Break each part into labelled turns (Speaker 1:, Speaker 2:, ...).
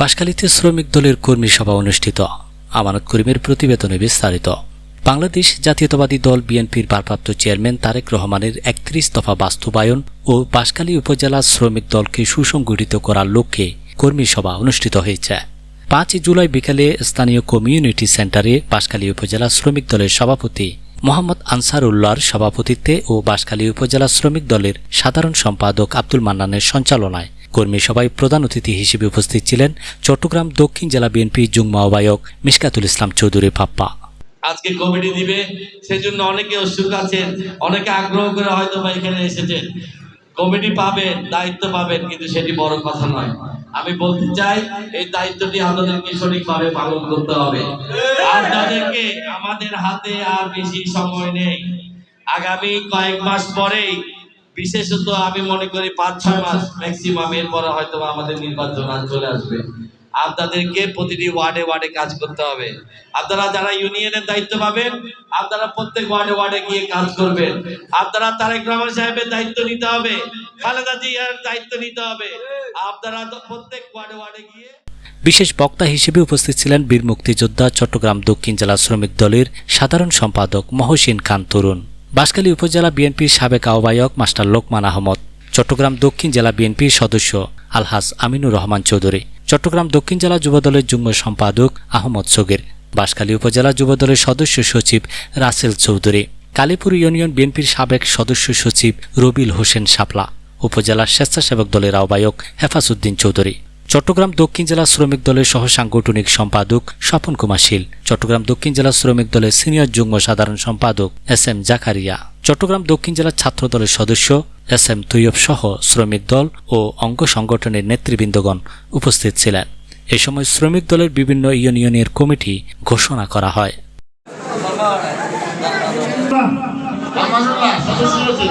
Speaker 1: বাঁশখালীতে শ্রমিক দলের কর্মী সভা অনুষ্ঠিত। আমানত করিমের প্রতিবেদনে বিস্তারিত। বাংলাদেশ জাতীয়তাবাদী দল বিএনপির ভারপ্রাপ্ত চেয়ারম্যান তারেক রহমানের একত্রিশ দফা বাস্তবায়ন ও বাঁশখালী উপজেলা শ্রমিক দলকে সুসংগঠিত করার লক্ষ্যে কর্মী সভা অনুষ্ঠিত হয়েছে। পাঁচ জুলাই বিকালে স্থানীয় কমিউনিটি সেন্টারে বাঁশখালী উপজেলা শ্রমিক দলের সভাপতি মোহাম্মদ আনসার উল্লাহর সভাপতিত্বে ও বাঁশখালী উপজেলা শ্রমিক দলের সাধারণ সম্পাদক আব্দুল মান্নানের সঞ্চালনায় কর্মী সভায় প্রধান অতিথি হিসেবে উপস্থিত ছিলেন চট্টগ্রাম দক্ষিণ জেলা বিএনপি যুগ্ম আহ্বায়ক মিশকাতুল ইসলাম চৌধুরী পাপ্পা
Speaker 2: আজকে কমিটি দিবে, সেজন্য অনেকে উৎসুক আছেন, অনেকে আগ্রহ করে হয়তো বা এখানে এসেছেন। কমিটি পাবেন, দায়িত্ব পাবেন, কিন্তু সেটি বড় কথা নয়। আমি বলতে চাই, এই দায়িত্বটি আপনাদেরকে সঠিকভাবে পালন করতে হবে। আর তাদেরকে আমাদের হাতে আর বেশি সময় নেই। আগামী কয়েক মাস পরেই বিশেষত আমি মনে করি পাঁচ, ছয় মাস ম্যাক্সিমাম এরপরে হয়তো আমাদের নির্বাচন চলে আসবে। আপনাদেরকে প্রতিটি ওয়ার্ডে ওয়ার্ডে কাজ করতে হবে। আপনারা যারা ইউনিয়নের দায়িত্ব পাবেন, আপনারা প্রত্যেক ওয়ার্ডে ওয়ার্ডে গিয়ে কাজ করবেন। আপনারা তারেক রহমান সাহেবের দায়িত্ব নিতে হবে, খালেদা জিয়ার দায়িত্ব নিতে হবে। আপনারা তো প্রত্যেক ওয়ার্ডে ওয়ার্ডে গিয়ে
Speaker 1: বিশেষ বক্তা হিসেবে উপস্থিত ছিলেন বীর মুক্তিযোদ্ধা চট্টগ্রাম দক্ষিণ জেলা শ্রমিক দলের সাধারণ সম্পাদক মহসিন খান তরুণ। বাঁশখালী উপজেলা বিএনপির সাবেক আহ্বায়ক মাস্টার লোকমান আহমদ, চট্টগ্রাম দক্ষিণ জেলা বিএনপির সদস্য আলহাজ আমিনুর রহমান চৌধুরী, চট্টগ্রাম দক্ষিণ জেলা যুবদলের যুগ্ম সম্পাদক আহমদ সগের বাঁশখালী উপজেলা যুবদলের সদস্য সচিব রাসেল চৌধুরী, কালীপুর ইউনিয়ন বিএনপির সাবেক সদস্য সচিব রবিল হোসেন শাপলা উপজেলা স্বেচ্ছাসেবক দলের আহ্বায়ক হেফাজউদ্দিন চৌধুরী। চট্টগ্রাম দক্ষিণ জেলা শ্রমিক দলের সহ সাংগঠনিক সম্পাদক স্বপন কুমার শীল, চট্টগ্রাম দক্ষিণ জেলা শ্রমিক দলের সিনিয়র যুগ্ম সাধারণ সম্পাদক এস এম জাকারিয়া, চট্টগ্রাম দক্ষিণ জেলা ছাত্র দলের সদস্য এস এম তৈয়ব সহ শ্রমিক দল ও অঙ্গ সংগঠনের নেতৃবৃন্দগণ উপস্থিত ছিলেন। এ সময় শ্রমিক দলের বিভিন্ন ইউনিয়নের কমিটি ঘোষণা করা হয়
Speaker 3: আমানুল্লাহ সদস্য সচিব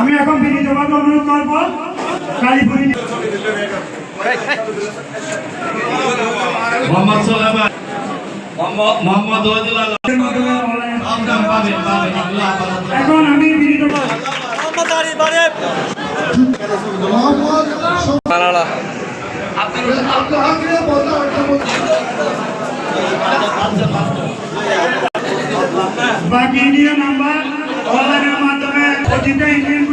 Speaker 4: আমি এখন বিনীতভাবে অনুরোধ করব কালীপুরি
Speaker 2: মোহাম্মদ সোহেবান মোহাম্মদ ওয়াজুল আলম।
Speaker 4: এখন আমি বিনীত
Speaker 3: আব্দুল
Speaker 4: বাকি ইন্ডিয়া নাম্বার অনলাইনের মাধ্যমে অতীত ইন্ডিয়ান।